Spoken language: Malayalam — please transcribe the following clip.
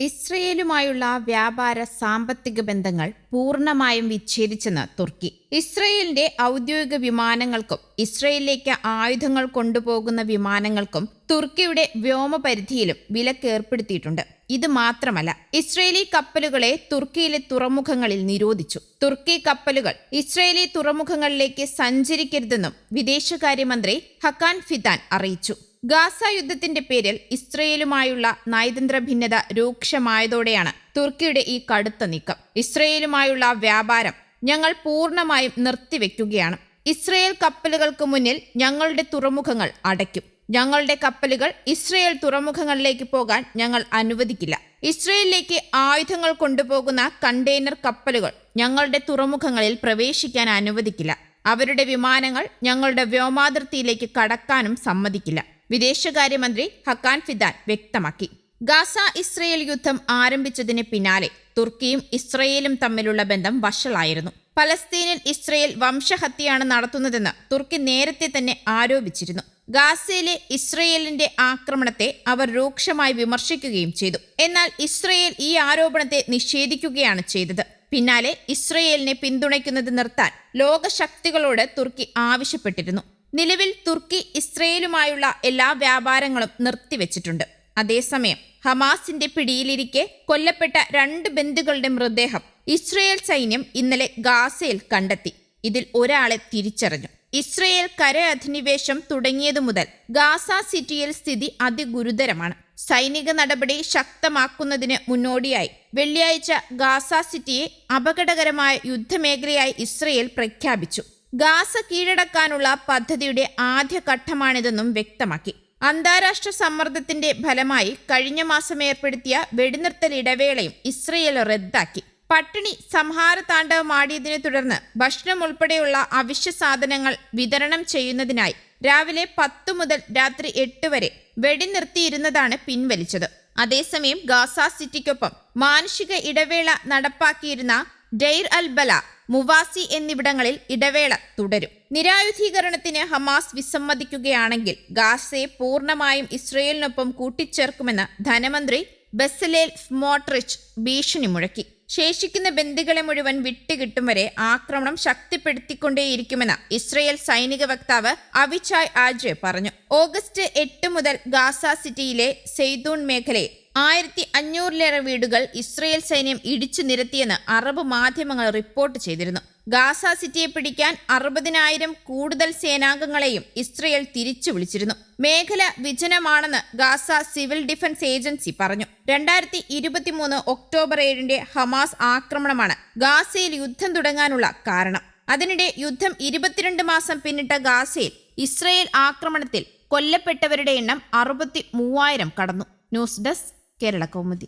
ഇസ്രയേലുമായുള്ള വ്യാപാര സാമ്പത്തിക ബന്ധങ്ങൾ പൂർണമായും വിച്ഛേദിച്ചെന്ന് തുർക്കി. ഇസ്രയേലിന്റെ ഔദ്യോഗിക വിമാനങ്ങൾക്കും ഇസ്രയേലിലേക്ക് ആയുധങ്ങൾ കൊണ്ടുപോകുന്ന വിമാനങ്ങൾക്കും തുർക്കിയുടെ വ്യോമപരിധിയിലും വിലക്കേർപ്പെടുത്തിയിട്ടുണ്ട് ഇത് മാത്രമല്ല ഇസ്രയേലി കപ്പലുകളെ തുർക്കിയിലെ തുറമുഖങ്ങളിൽ നിരോധിച്ചു. തുർക്കി കപ്പലുകൾ ഇസ്രയേലി തുറമുഖങ്ങളിലേക്ക് സഞ്ചരിക്കരുതെന്നും വിദേശകാര്യമന്ത്രി ഹക്കാൻ ഫിദാൻ അറിയിച്ചു. ഗാസ യുദ്ധത്തിന്റെ പേരിൽ ഇസ്രയേലുമായുള്ള നയതന്ത്ര ഭിന്നത രൂക്ഷമായതോടെയാണ് തുർക്കിയുടെ ഈ കടുത്ത നീക്കം. ഇസ്രയേലുമായുള്ള വ്യാപാരം ഞങ്ങൾ പൂർണമായും നിർത്തിവെക്കുകയാണ്. ഇസ്രയേൽ കപ്പലുകൾക്ക് മുന്നിൽ ഞങ്ങളുടെ തുറമുഖങ്ങൾ അടയ്ക്കും. ഞങ്ങളുടെ കപ്പലുകൾ ഇസ്രയേൽ തുറമുഖങ്ങളിലേക്ക് പോകാൻ ഞങ്ങൾ അനുവദിക്കില്ല. ഇസ്രയേലിലേക്ക് ആയുധങ്ങൾ കൊണ്ടുപോകുന്ന കണ്ടെയ്നർ കപ്പലുകൾ ഞങ്ങളുടെ തുറമുഖങ്ങളിൽ പ്രവേശിക്കാൻ അനുവദിക്കില്ല. അവരുടെ വിമാനങ്ങൾ ഞങ്ങളുടെ വ്യോമാതിർത്തിയിലേക്ക് കടക്കാനും സമ്മതിക്കില്ല. വിദേശകാര്യമന്ത്രി ഹക്കാൻ ഫിദാൻ വ്യക്തമാക്കി. ഗാസ ഇസ്രയേൽ യുദ്ധം ആരംഭിച്ചതിന് പിന്നാലെ തുർക്കിയും ഇസ്രയേലും തമ്മിലുള്ള ബന്ധം വഷളായിരുന്നു. പലസ്തീനിൽ ഇസ്രയേൽ വംശഹത്യയാണ് നടത്തുന്നതെന്ന് തുർക്കി നേരത്തെ തന്നെ ആരോപിച്ചിരുന്നു. ഗാസയിലെ ഇസ്രയേലിന്റെ ആക്രമണത്തെ അവർ രൂക്ഷമായി വിമർശിക്കുകയും ചെയ്തു. എന്നാൽ ഇസ്രയേൽ ഈ ആരോപണത്തെ നിഷേധിക്കുകയാണ് ചെയ്തത്. പിന്നാലെ ഇസ്രയേലിനെ പിന്തുണയ്ക്കുന്നത് നിർത്താൻ ലോകശക്തികളോട് തുർക്കി ആവശ്യപ്പെട്ടിരുന്നു. നിലവിൽ തുർക്കി ഇസ്രയേലുമായുള്ള എല്ലാ വ്യാപാരങ്ങളും നിർത്തിവെച്ചിട്ടുണ്ട്. അതേസമയം ഹമാസിന്റെ പിടിയിലിരിക്കെ കൊല്ലപ്പെട്ട രണ്ട് ബന്ധുക്കളുടെ മൃതദേഹം ഇസ്രയേൽ സൈന്യം ഇന്നലെ ഗാസയിൽ കണ്ടെത്തി. ഇതിൽ ഒരാളെ തിരിച്ചറിഞ്ഞു. ഇസ്രയേൽ കര അധിനിവേശം തുടങ്ങിയതു മുതൽ ഗാസ സിറ്റിയിൽ സ്ഥിതി അതിഗുരുതരമാണ്. സൈനിക നടപടി ശക്തമാക്കുന്നതിന് മുന്നോടിയായി വെള്ളിയാഴ്ച ഗാസ സിറ്റിയെ അപകടകരമായ യുദ്ധമേഖലയായി ഇസ്രയേൽ പ്രഖ്യാപിച്ചു. ഗാസ കീഴടക്കാനുള്ള പദ്ധതിയുടെ ആദ്യ ആദ്യഘട്ടമാണിതെന്നും വ്യക്തമാക്കി. അന്താരാഷ്ട്ര സമ്മർദ്ദത്തിന്റെ ഫലമായി കഴിഞ്ഞ മാസം ഏർപ്പെടുത്തിയ വെടിനിർത്തൽ ഇടവേളയും ഇസ്രയേൽ റദ്ദാക്കി. പട്ടിണി സംഹാര താണ്ഡവമാടിയതിനെ തുടർന്ന് ഭക്ഷണം ഉൾപ്പെടെയുള്ള അവശ്യ സാധനങ്ങൾ വിതരണം ചെയ്യുന്നതിനായി രാവിലെ പത്തു മുതൽ രാത്രി എട്ട് വരെ വെടിനിർത്തിയിരുന്നതാണ് പിൻവലിച്ചത്. അതേസമയം ഗാസ സിറ്റിക്കൊപ്പം മാനുഷിക ഇടവേള നടപ്പാക്കിയിരുന്ന ഡെയ്ർ അൽ ബല മുവാസി എന്നിവിടങ്ങളിൽ ഇടവേള തുടരും. നിരായുധീകരണത്തിന് ഹമാസ് വിസമ്മതിക്കുകയാണെങ്കിൽ ഗാസയെ പൂർണമായും ഇസ്രയേലിനൊപ്പം കൂട്ടിച്ചേർക്കുമെന്ന് ധനമന്ത്രി ബസലേൽ സ്മോട്രിച്ച് ഭീഷണി മുഴക്കി. ശേഷിക്കുന്ന ബന്ദികളെ മുഴുവൻ വിട്ടുകിട്ടും വരെ ആക്രമണം ശക്തിപ്പെടുത്തിക്കൊണ്ടേയിരിക്കുമെന്ന് ഇസ്രയേൽ സൈനിക വക്താവ് അവിചായ് ആജെ പറഞ്ഞു. ഓഗസ്റ്റ് എട്ട് മുതൽ ഗാസ സിറ്റിയിലെ സെയ്തൂൺ മേഖലയിൽ ആയിരത്തി അഞ്ഞൂറിലേറെ വീടുകൾ ഇസ്രയേൽ സൈന്യം ഇടിച്ചു നിരത്തിയെന്ന് അറബ് മാധ്യമങ്ങൾ റിപ്പോർട്ട് ചെയ്തിരുന്നു. ഗാസ സിറ്റിയെ പിടിക്കാൻ അറുപതിനായിരം കൂടുതൽ സേനാംഗങ്ങളെയും ഇസ്രയേൽ തിരിച്ചു വിളിച്ചിരുന്നു. മേഖല വിജനമാണെന്ന് ഗാസ സിവിൽ ഡിഫൻസ് ഏജൻസി പറഞ്ഞു. രണ്ടായിരത്തി ഇരുപത്തിമൂന്ന് ഒക്ടോബർ ഏഴിന്റെ ഹമാസ് ആക്രമണമാണ് ഗാസയിൽ യുദ്ധം തുടങ്ങാനുള്ള കാരണം. അതിനിടെ യുദ്ധം ഇരുപത്തിരണ്ട് മാസം പിന്നിട്ട ഗാസയിൽ ഇസ്രയേൽ ആക്രമണത്തിൽ കൊല്ലപ്പെട്ടവരുടെ എണ്ണം അറുപത്തി മൂവായിരം കടന്നു. News desk Kerala Kaumudi